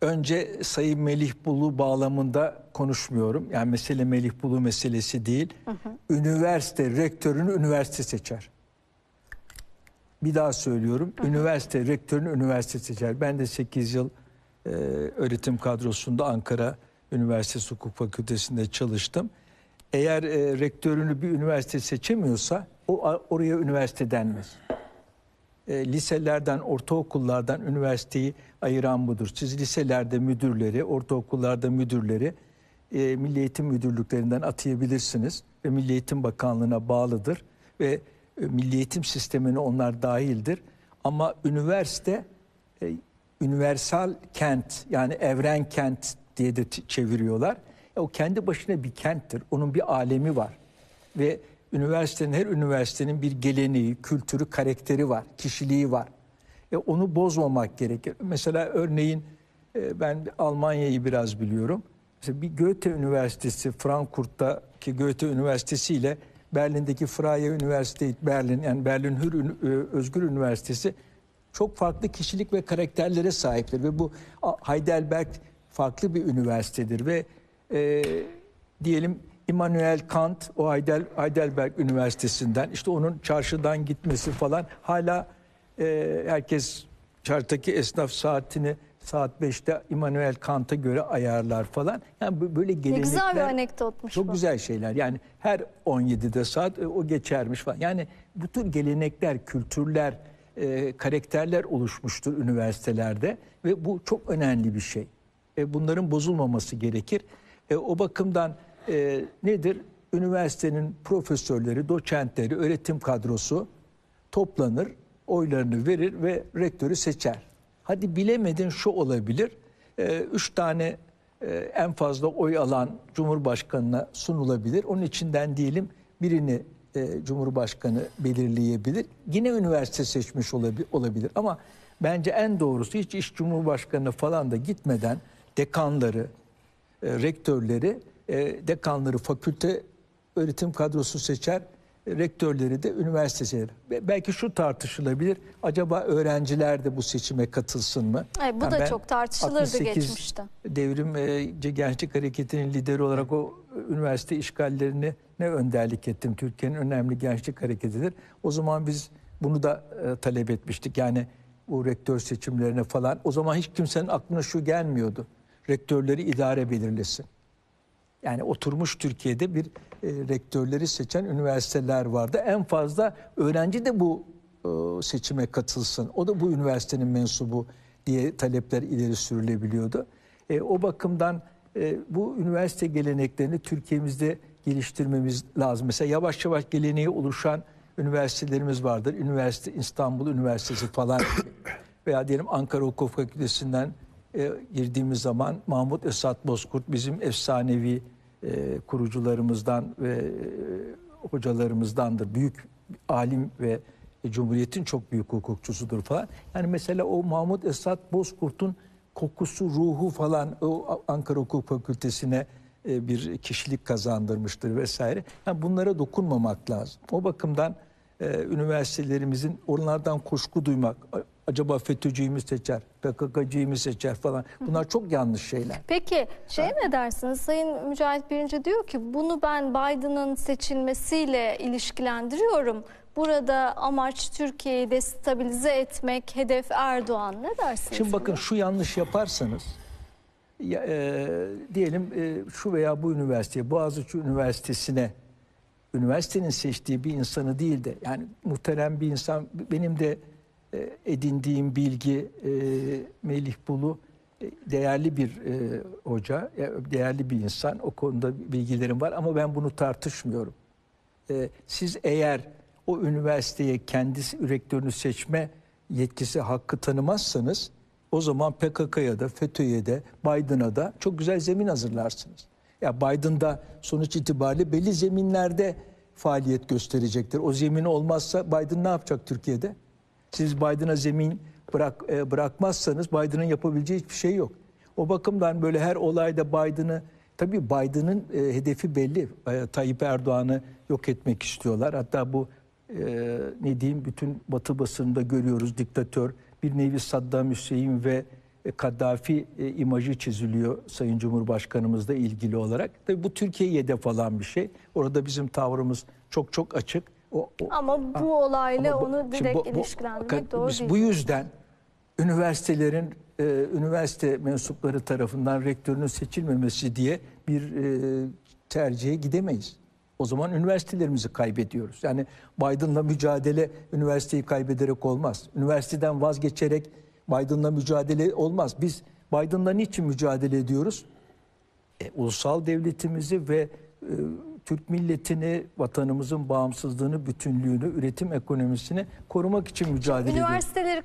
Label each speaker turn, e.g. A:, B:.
A: önce Sayın Melih Bulu bağlamında konuşmuyorum. Yani mesele Melih Bulu meselesi değil. Üniversite rektörünü üniversite seçer. Bir daha söylüyorum. Üniversite rektörünü üniversite seçer. Ben de 8 yıl e, öğretim kadrosunda Ankara Üniversitesi Hukuk Fakültesi'nde çalıştım. Eğer e, rektörünü bir üniversite seçemiyorsa o oraya üniversite denmez. E, liselerden, ortaokullardan üniversiteyi ayıran budur. Siz liselerde müdürleri, ortaokullarda müdürleri e, Milli Eğitim Müdürlüklerinden atayabilirsiniz ve Milli Eğitim Bakanlığı'na bağlıdır ve e, Milli Eğitim sistemine onlar dahildir. Ama üniversite e, üniversal kent yani evren kent diye de çeviriyorlar. E, o kendi başına bir kenttir. Onun bir alemi var. Ve üniversitenin her üniversitenin bir geleneği, kültürü, karakteri var, kişiliği var. E, onu bozmamak gerekir. Mesela örneğin e, ben Almanya'yı biraz biliyorum. Mesela bir Goethe Üniversitesi Frankfurt'taki Goethe Üniversitesi ile Berlin'deki Freie Universität Berlin yani Berlin Hür Özgür Üniversitesi çok farklı kişilik ve karakterlere sahiptir ve bu Heidelberg farklı bir üniversitedir ve e, diyelim Immanuel Kant o Heidel, Heidelberg Üniversitesi'nden işte onun çarşıdan gitmesi falan hala e, herkes çarşıdaki esnaf saatini saat 5'te Immanuel Kant'a göre ayarlar falan. Yani böyle
B: Ne
A: gelenekler
B: güzel bir anekdotmuş
A: çok
B: bu.
A: güzel şeyler. Yani her 17'de saat e, o geçermiş falan. Yani bu tür gelenekler, kültürler, e, karakterler oluşmuştur üniversitelerde ve bu çok önemli bir şey. E, bunların bozulmaması gerekir. E, o bakımdan e, nedir? Üniversitenin profesörleri, doçentleri, öğretim kadrosu toplanır, oylarını verir ve rektörü seçer. Hadi bilemedin şu olabilir. E, üç tane e, en fazla oy alan Cumhurbaşkanı'na sunulabilir. Onun içinden diyelim birini e, Cumhurbaşkanı belirleyebilir. Yine üniversite seçmiş olabi- olabilir. Ama bence en doğrusu hiç iş Cumhurbaşkanı falan da gitmeden dekanları, e, rektörleri, e, dekanları fakülte öğretim kadrosu seçer, e, rektörleri de üniversite seçer. Belki şu tartışılabilir, acaba öğrenciler de bu seçime katılsın mı?
B: Evet, bu
A: Yani
B: da çok tartışılırdı
A: 68
B: geçmişte.
A: Devrimci Gençlik Hareketi'nin lideri olarak o e, üniversite işgallerini ne önderlik ettim. Türkiye'nin önemli gençlik hareketidir. O zaman biz bunu da e, talep etmiştik. Yani bu rektör seçimlerine falan. O zaman hiç kimsenin aklına şu gelmiyordu. Rektörleri idare belirlesin. Yani oturmuş Türkiye'de bir e, rektörleri seçen üniversiteler vardı. En fazla öğrenci de bu e, seçime katılsın. O da bu üniversitenin mensubu diye talepler ileri sürülebiliyordu. E, o bakımdan e, bu üniversite geleneklerini Türkiye'mizde geliştirmemiz lazım. Mesela yavaş yavaş geleneği oluşan üniversitelerimiz vardır. Üniversite İstanbul Üniversitesi falan veya diyelim Ankara Hukuk Fakültesinden e, girdiğimiz zaman Mahmut Esat Bozkurt bizim efsanevi e, kurucularımızdan ve e, hocalarımızdandır. Büyük alim ve Cumhuriyet'in çok büyük hukukçusudur falan. Yani mesela o Mahmut Esat Bozkurt'un kokusu, ruhu falan o Ankara Hukuk Fakültesi'ne e, bir kişilik kazandırmıştır vesaire. Yani bunlara dokunmamak lazım. O bakımdan e, üniversitelerimizin onlardan kuşku duymak, acaba FETÖ'cüyü mü seçer, PKK'cıyı mı seçer falan. Bunlar çok yanlış şeyler.
B: Peki şey ne dersiniz? Sayın Mücahit Birinci diyor ki bunu ben Biden'ın seçilmesiyle ilişkilendiriyorum. Burada amaç Türkiye'yi destabilize etmek, hedef Erdoğan. Ne dersiniz?
A: Şimdi bakın
B: buna?
A: şu yanlış yaparsanız ya, e, diyelim e, şu veya bu üniversiteye Boğaziçi Üniversitesi'ne üniversitenin seçtiği bir insanı değil de yani muhterem bir insan benim de e, edindiğim bilgi e, Melih Bulu e, değerli bir e, hoca, e, değerli bir insan. O konuda bilgilerim var ama ben bunu tartışmıyorum. E, siz eğer o üniversiteye kendisi rektörünü seçme yetkisi hakkı tanımazsanız o zaman PKK'ya da FETÖ'ye de Biden'a da çok güzel zemin hazırlarsınız. Ya Biden da sonuç itibariyle belli zeminlerde faaliyet gösterecektir. O zemin olmazsa Biden ne yapacak Türkiye'de? Siz Biden'a zemin bırak e, bırakmazsanız Biden'ın yapabileceği hiçbir şey yok. O bakımdan böyle her olayda Biden'ı tabii Biden'ın e, hedefi belli. E, Tayyip Erdoğan'ı yok etmek istiyorlar. Hatta bu e, ne diyeyim bütün Batı basınında görüyoruz diktatör bir nevi Saddam Hüseyin ve e, Kaddafi e, imajı çiziliyor Sayın Cumhurbaşkanımızla ilgili olarak. Tabii bu Türkiye'yi hedef alan bir şey. Orada bizim tavrımız çok çok açık. O, o-
B: Ama bu olayla
A: ama bu-
B: onu direkt
A: bu- bu-
B: ilişkilendirmek doğru
A: biz
B: değil.
A: Bu yüzden üniversitelerin e, üniversite mensupları tarafından rektörünün seçilmemesi diye bir e, tercihe gidemeyiz. O zaman üniversitelerimizi kaybediyoruz. Yani Biden'la mücadele üniversiteyi kaybederek olmaz. Üniversiteden vazgeçerek Biden'la mücadele olmaz. Biz Biden'la niçin mücadele ediyoruz? E, ulusal devletimizi ve e, Türk milletini, vatanımızın bağımsızlığını, bütünlüğünü, üretim ekonomisini korumak için mücadele.
B: Üniversiteleri